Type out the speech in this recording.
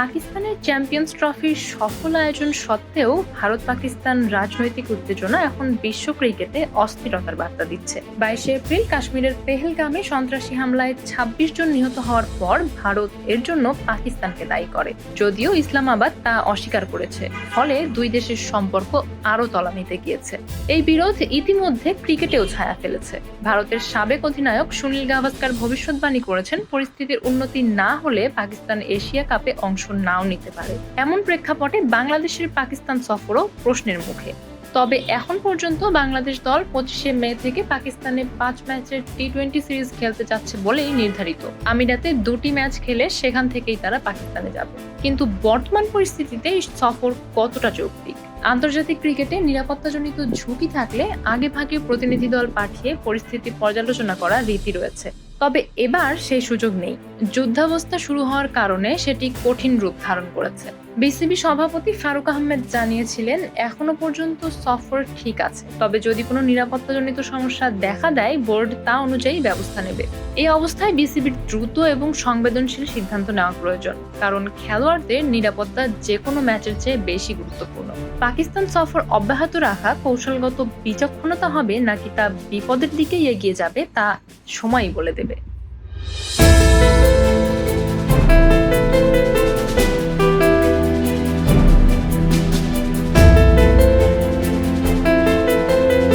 পাকিস্তানের চ্যাম্পিয়ন্স ট্রফির সফল আয়োজন সত্ত্বেও ভারত পাকিস্তান রাজনৈতিক উত্তেজনা এখন বিশ্ব ক্রিকেটে অস্থিরতার বার্তা দিচ্ছে। বাইশে এপ্রিল কাশ্মীরের পেহেলগামে সন্ত্রাসী হামলায় ২৬ জন নিহত হওয়ার পর ভারত এর জন্য পাকিস্তানকে দায়ী করে। যদিও ইসলামাবাদ তা অস্বীকার করেছে, ফলে দুই দেশের সম্পর্ক আরও তলানিতে গিয়েছে। এই বিরোধ ইতিমধ্যে ক্রিকেটেও ছায়া ফেলেছে। ভারতের সাবেক অধিনায়ক সুনীল গাভাস্কার ভবিষ্যৎবাণী করেছেন, পরিস্থিতির উন্নতি না হলে পাকিস্তান এশিয়া কাপে অংশ নাও নিতে পারে। এমন প্রেক্ষাপটে বাংলাদেশের পাকিস্তান সফরও প্রশ্নের মুখে। তবে এখন পর্যন্ত বাংলাদেশ দল পঁচিশে মে থেকে পাকিস্তানে পাঁচ ম্যাচের টি টোয়েন্টি সিরিজ খেলতে যাচ্ছে বলেই নির্ধারিত। আমিরাতে দুটি ম্যাচ খেলে সেখান থেকেই তারা পাকিস্তানে যাবে। কিন্তু বর্তমান পরিস্থিতিতে সফর কতটা যৌক্তিক? আন্তর্জাতিক ক্রিকেটে নিরাপত্তাজনিত ঝুঁকি থাকলে আগে ভাগে প্রতিনিধি দল পাঠিয়ে পরিস্থিতি পর্যালোচনা করা রীতি রয়েছে। তবে এবার সেই সুযোগ নেই। যুদ্ধাবস্থা শুরু হওয়ার কারণে সেটি কঠিন রূপ ধারণ করেছে। বিসিবি সভাপতি ফারুক আহমেদ জানিয়েছিলেন, এখনও পর্যন্ত সফর ঠিক আছে। তবে যদি কোনো নিরাপত্তাজনিত সমস্যা দেখা দেয়, বোর্ড তা অনুযায়ী ব্যবস্থা নেবে। এই অবস্থায় বিসিবির দ্রুত এবং সংবেদনশীল সিদ্ধান্ত নেওয়া প্রয়োজন, কারণ খেলোয়াড়দের নিরাপত্তা যে কোনো ম্যাচের চেয়ে বেশি গুরুত্বপূর্ণ। পাকিস্তান সফর অব্যাহত রাখা কৌশলগত বিচক্ষণতা হবে, নাকি তা বিপদের দিকে এগিয়ে যাবে, তা সময়ই বলে দেবে। Música